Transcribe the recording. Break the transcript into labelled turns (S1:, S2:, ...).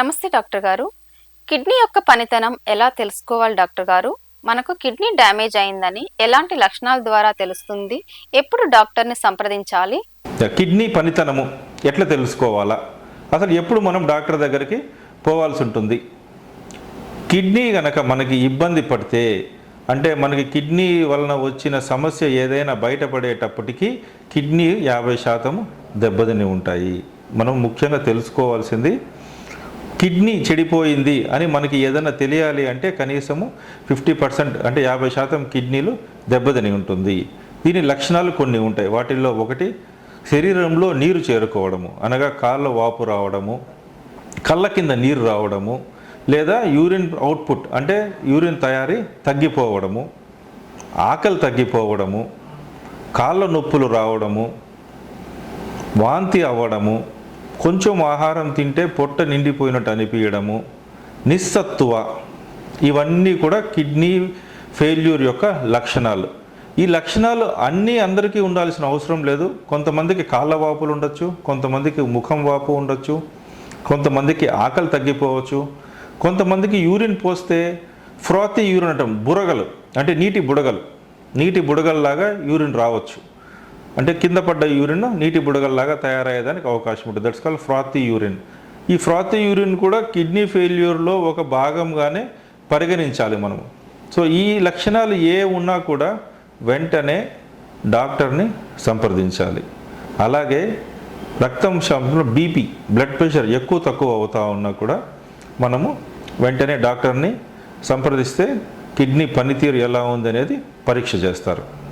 S1: నమస్తే డాక్టర్ గారు. కిడ్నీ యొక్క పనితనం ఎలా తెలుసుకోవాలి డాక్టర్ గారు? మనకు కిడ్నీ డ్యామేజ్ అయిందని ఎలాంటి లక్షణాల ద్వారా తెలుస్తుంది? ఎప్పుడు డాక్టర్ని సంప్రదించాలి?
S2: కిడ్నీ పనితనము ఎట్లా తెలుసుకోవాలా? అసలు ఎప్పుడు మనం డాక్టర్ దగ్గరికి పోవాల్సి ఉంటుంది? కిడ్నీ గనక మనకి ఇబ్బంది పడితే అంటే మనకి కిడ్నీ వలన వచ్చిన సమస్య ఏదైనా బయటపడేటప్పటికీ కిడ్నీ యాభై శాతం దెబ్బతిని ఉంటాయి. మనం ముఖ్యంగా తెలుసుకోవాల్సింది కిడ్నీ చెడిపోయింది అని మనకి ఏదైనా తెలియాలి అంటే కనీసము ఫిఫ్టీ పర్సెంట్ అంటే యాభై శాతం కిడ్నీలు దెబ్బతిని ఉంటుంది. దీని లక్షణాలు కొన్ని ఉంటాయి. వాటిల్లో ఒకటి శరీరంలో నీరు చేరుకోవడము అనగా కాళ్ళ వాపు రావడము కళ్ళ కింద నీరు రావడము లేదా యూరిన్ అవుట్పుట్ అంటే యూరిన్ తయారీ తగ్గిపోవడము ఆకలి తగ్గిపోవడము కాళ్ళ నొప్పులు రావడము వాంతి అవ్వడము కొంచెం ఆహారం తింటే పొట్ట నిండిపోయినట్టు అనిపించడము. నిస్సత్తువ. ఇవన్నీ కూడా కిడ్నీ ఫెయిల్యూర్ యొక్క లక్షణాలు. ఈ లక్షణాలు అన్నీ అందరికీ ఉండాల్సిన అవసరం లేదు. కొంతమందికి కాళ్ళ వాపులు ఉండొచ్చు కొంతమందికి ముఖం వాపు ఉండొచ్చు కొంతమందికి ఆకలి తగ్గిపోవచ్చు కొంతమందికి యూరిన్ పోస్తే ఫ్రాతి యూరిన్ అంటాం బుడగలు అంటే నీటి బుడగలు నీటి బుడగల్లాగా యూరిన్ రావచ్చు. అంటే కింద పడ్డ యూరిన్ నీటి బుడగల్లాగా తయారయ్యేదానికి అవకాశం ఉంటుంది. దట్స్ కాల్ ఫ్రాతి యూరిన్ ఈ ఫ్రాతి యూరిన్ కూడా కిడ్నీ ఫెయిల్యూర్లో ఒక భాగంగానే పరిగణించాలి మనము. సో ఈ లక్షణాలు ఏ ఉన్నా కూడా వెంటనే డాక్టర్ని సంప్రదించాలి. అలాగే రక్తం శాతంలో బీపీ బ్లడ్ ప్రెషర్ ఎక్కువ తక్కువ అవుతా ఉన్నా కూడా మనము వెంటనే డాక్టర్ని సంప్రదిస్తే కిడ్నీ పనితీరు ఎలా ఉంది అనేది పరీక్ష చేస్తారు.